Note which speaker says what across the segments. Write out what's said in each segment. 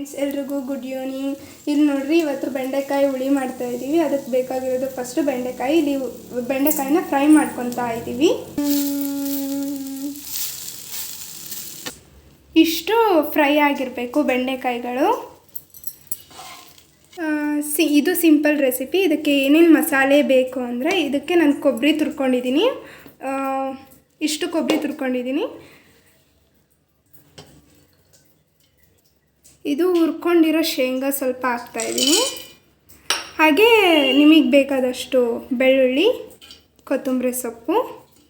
Speaker 1: Friends ಎಲ್ರಿಗೂ good evening ಇಲ್ಲಿ ನೋಡ್ರಿ, ಇವತ್ತು ಬೆಂಡೆಕಾಯಿ ಹುಳಿ ಮಾಡ್ತಾ ಇದ್ದೀವಿ ಅದಕ್ಕೆ ಬೇಕಾಗಿರೋದು ಫಸ್ಟು ಬೆಂಡೆಕಾಯಿ. ಇಲ್ಲಿ ಬೆಂಡೆಕಾಯಿನ ಫ್ರೈ ಮಾಡ್ಕೊತಾ ಇದ್ದೀವಿ ಇಷ್ಟು ಫ್ರೈ ಆಗಿರಬೇಕು ಬೆಂಡೆಕಾಯಿಗಳು. ಸಿ, ಇದು ಸಿಂಪಲ್ ರೆಸಿಪಿ ಇದಕ್ಕೆ ಏನೇನು ಮಸಾಲೆ ಬೇಕು ಅಂದರೆ, ಇದಕ್ಕೆ ನಾನು ಕೊಬ್ಬರಿ ತುರ್ಕೊಂಡಿದ್ದೀನಿ ಇಷ್ಟು ಕೊಬ್ಬರಿ ತುರ್ಕೊಂಡಿದ್ದೀನಿ ಇದು ಹುರ್ಕೊಂಡಿರೋ ಶೇಂಗಾ ಸ್ವಲ್ಪ ಹಾಕ್ತಾಯಿದ್ದೀನಿ ಹಾಗೆ ನಿಮಗೆ ಬೇಕಾದಷ್ಟು ಬೆಳ್ಳುಳ್ಳಿ, ಕೊತ್ತಂಬರಿ ಸೊಪ್ಪು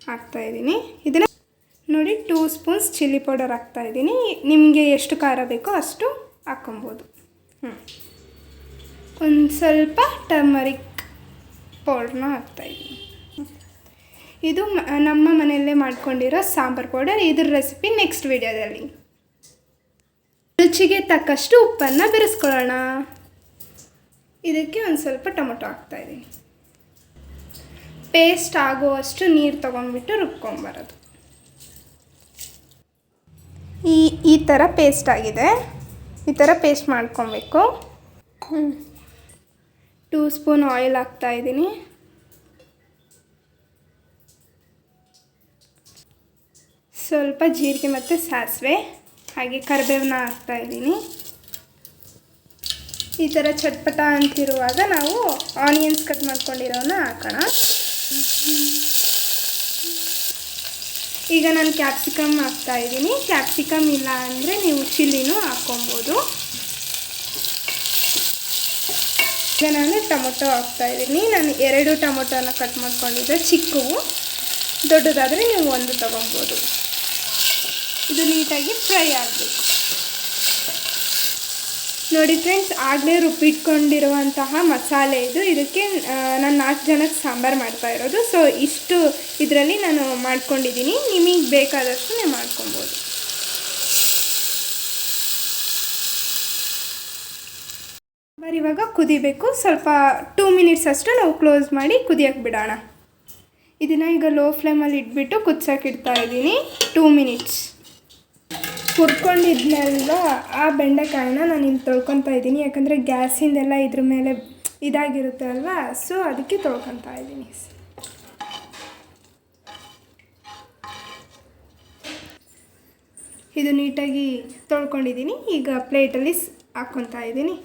Speaker 1: ಹಾಕ್ತಾಯಿದ್ದೀನಿ ಇದನ್ನು ನೋಡಿ ಟೂ ಸ್ಪೂನ್ಸ್ ಚಿಲ್ಲಿ ಪೌಡರ್ ಹಾಕ್ತಾಯಿದ್ದೀನಿ ನಿಮಗೆ ಎಷ್ಟು ಖಾರ ಬೇಕೋ ಅಷ್ಟು ಹಾಕ್ಕೊಬೋದು. ಹ್ಞೂ ಒಂದು ಸ್ವಲ್ಪ ಟರ್ಮರಿಕ್ ಪೌಡ್ರನ್ನ ಹಾಕ್ತಾಯಿದ್ದೀನಿ ಇದು ನಮ್ಮ ಮನೆಯಲ್ಲೇ ಮಾಡ್ಕೊಂಡಿರೋ ಸಾಂಬಾರು ಪೌಡರ್. ಇದ್ರ ರೆಸಿಪಿ ನೆಕ್ಸ್ಟ್ ವಿಡಿಯೋದಲ್ಲಿ. ರುಚಿಗೆ ತಕ್ಕಷ್ಟು ಉಪ್ಪನ್ನು ಬೆರೆಸ್ಕೊಳ್ಳೋಣ. ಇದಕ್ಕೆ ಒಂದು ಸ್ವಲ್ಪ ಟೊಮೊಟೊ ಹಾಕ್ತಾಯಿದ್ದೀನಿ ಪೇಸ್ಟ್ ಆಗುವಷ್ಟು ನೀರು ತೊಗೊಂಡ್ಬಿಟ್ಟು ರುಬ್ಕೊಂಬರೋದು. ಈ ಈ ಥರ ಪೇಸ್ಟ್ ಆಗಿದೆ. ಈ ಥರ ಪೇಸ್ಟ್ ಮಾಡ್ಕೊಬೇಕು. ಟೂ ಸ್ಪೂನ್ ಆಯಿಲ್ ಹಾಕ್ತಾಯಿದ್ದೀನಿ ಸ್ವಲ್ಪ ಜೀರಿಗೆ ಮತ್ತು ಸಾಸಿವೆ. ಹಾಗೆ ಕರಿಬೇವನ್ನ ಹಾಕ್ತಾಯಿದ್ದೀನಿ ಈ ಥರ ಚಟ್ಪಟ ಅಂತಿರುವಾಗ ನಾವು ಆನಿಯನ್ಸ್ ಕಟ್ ಮಾಡ್ಕೊಂಡಿರೋನ ಹಾಕೋಣ. ಈಗ ನಾನು ಕ್ಯಾಪ್ಸಿಕಮ್ ಹಾಕ್ತಾ ಇದ್ದೀನಿ. ಕ್ಯಾಪ್ಸಿಕಮ್ ಇಲ್ಲ ಅಂದರೆ ನೀವು ಚಿಲ್ಲಿನೂ ಹಾಕ್ಕೊಬೋದು ಈಗ ನಾನು ಟೊಮೊಟೊ ಹಾಕ್ತಾ ಇದ್ದೀನಿ. ನಾನು ಎರಡು ಟೊಮೊಟೊನ ಕಟ್ ಮಾಡ್ಕೊಂಡಿದ್ದೆ. ಚಿಕ್ಕವು, ದೊಡ್ಡದಾದರೆ ನೀವು ಒಂದು ತೊಗೊಬೋದು. ಇದು ನೀಟಾಗಿ ಫ್ರೈ ಆಗಬೇಕು. ನೋಡಿ ಫ್ರೆಂಡ್ಸ್, ಆಗಲೇ ರುಬ್ಬಿಟ್ಕೊಂಡಿರುವಂತಹ ಮಸಾಲೆ ಇದು. ಇದಕ್ಕೆ ನಾನು ನಾಲ್ಕು ಜನಕ್ಕೆ ಸಾಂಬಾರು ಮಾಡ್ತಾ ಇರೋದು. ಸೊ ಇಷ್ಟು ಇದರಲ್ಲಿ ನಾನು ಮಾಡ್ಕೊಂಡಿದ್ದೀನಿ. ನಿಮಗೆ ಬೇಕಾದಷ್ಟು ನೀವು ಮಾಡ್ಕೊಬೋದು. ಸಾಂಬಾರು ಇವಾಗ ಕುದಿಬೇಕು. ಸ್ವಲ್ಪ ಟೂ ಮಿನಿಟ್ಸ್ ಅಷ್ಟು ನಾವು ಕ್ಲೋಸ್ ಮಾಡಿ ಕುದಿಯೋಕ್ಕೆ ಬಿಡೋಣ. ಇದನ್ನು ಈಗ ಲೋ ಫ್ಲೇಮಲ್ಲಿ ಇಟ್ಬಿಟ್ಟು ಕುದಿಸೋಕೆ ಇಡ್ತಾ ಇದ್ದೀನಿ. ಟೂ ಮಿನಿಟ್ಸ್ ಹುರ್ಕೊಂಡಿದ್ನಲ್ವ ಆ ಬೆಂಡೆಕಾಯಿನ ನಾನು ಇಲ್ಲಿ ತೊಳ್ಕೊತಾ ಇದ್ದೀನಿ. ಯಾಕಂದರೆ ಗ್ಯಾಸಿಂದೆಲ್ಲ ಇದ್ರ ಮೇಲೆ ಇದಾಗಿರುತ್ತೆ ಅಲ್ವಾ? ಸೊ ಅದಕ್ಕೆ ತೊಳ್ಕೊತಾ ಇದ್ದೀನಿ. ಇದು ನೀಟಾಗಿ ತೊಳ್ಕೊಂಡಿದ್ದೀನಿ. ಈಗ ಪ್ಲೇಟಲ್ಲಿ ಹಾಕ್ಕೊತಾ ಇದ್ದೀನಿ.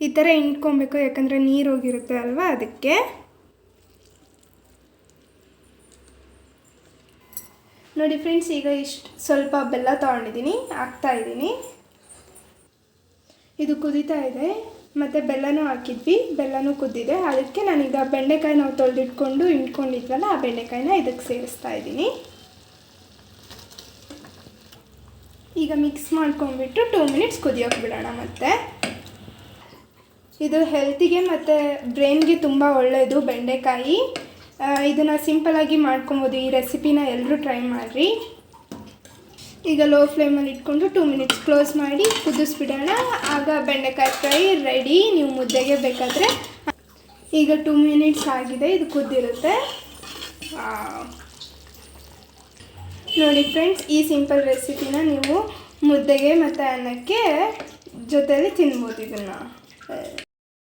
Speaker 1: ಈ ಥರ ಇಂಟ್ಕೊಬೇಕು ಯಾಕಂದರೆ ನೀರು ಹೋಗಿರುತ್ತೆ ಅಲ್ವಾ? ಅದಕ್ಕೆ ನೋಡಿ ಫ್ರೆಂಡ್ಸ್, ಈಗ ಇಷ್ಟು ಸ್ವಲ್ಪ ಬೆಲ್ಲ ತೊಗೊಂಡಿದ್ದೀನಿ. ಹಾಕ್ತಾ ಇದ್ದೀನಿ. ಇದು ಕುದೀತಾ ಇದೆ. ಮತ್ತು ಬೆಲ್ಲನೂ ಹಾಕಿದ್ವಿ. ಬೆಲ್ಲನೂ ಕುದ್ದಿದೆ. ಅದಕ್ಕೆ ನಾನೀಗ ಬೆಂಡೆಕಾಯಿ ನಾವು ತೊಳೆದಿಟ್ಕೊಂಡು ಇಟ್ಕೊಂಡಿದ್ವಲ್ಲ ಆ ಬೆಂಡೆಕಾಯಿನ ಇದಕ್ಕೆ ಸೇರಿಸ್ತಾ ಇದ್ದೀನಿ. ಈಗ ಮಿಕ್ಸ್ ಮಾಡ್ಕೊಂಡ್ಬಿಟ್ಟು ಟೂ ಮಿನಿಟ್ಸ್ ಕುದಿಯೋಕೆ ಬಿಡೋಣ ಮತ್ತೆ. ಇದು ಹೆಲ್ತಿಗೆ ಮತ್ತು ಬ್ರೈನ್ಗೆ ತುಂಬ ಒಳ್ಳೆಯದು ಬೆಂಡೆಕಾಯಿ. ಇದನ್ನು ಸಿಂಪಲಾಗಿ ಮಾಡ್ಕೊಬೋದು. ಈ ರೆಸಿಪಿನ ಎಲ್ಲರೂ ಟ್ರೈ ಮಾಡಿರಿ. ಈಗ ಲೋ ಫ್ಲೇಮಲ್ಲಿ ಇಟ್ಕೊಂಡು ಟೂ ಮಿನಿಟ್ಸ್ ಕ್ಲೋಸ್ ಮಾಡಿ ಕುದಿಸ್ಬಿಡೋಣ. ಆಗ ಬೆಂಡೆಕಾಯಿ ಫ್ರೈ ರೆಡಿ ನೀವು ಮುದ್ದೆಗೆ ಬೇಕಾದರೆ ಈಗ ಟೂ ಮಿನಿಟ್ಸ್ ಆಗಿದೆ, ಇದು ಕುದ್ದಿರುತ್ತೆ. ನೋಡಿ ಫ್ರೆಂಡ್ಸ್ ಈ ಸಿಂಪಲ್ ರೆಸಿಪಿನ ನೀವು ಮುದ್ದೆಗೆ ಮತ್ತು ಅನ್ನಕ್ಕೆ ಜೊತೆಯಲ್ಲಿ ತಿನ್ಬೋದು ಇದನ್ನು.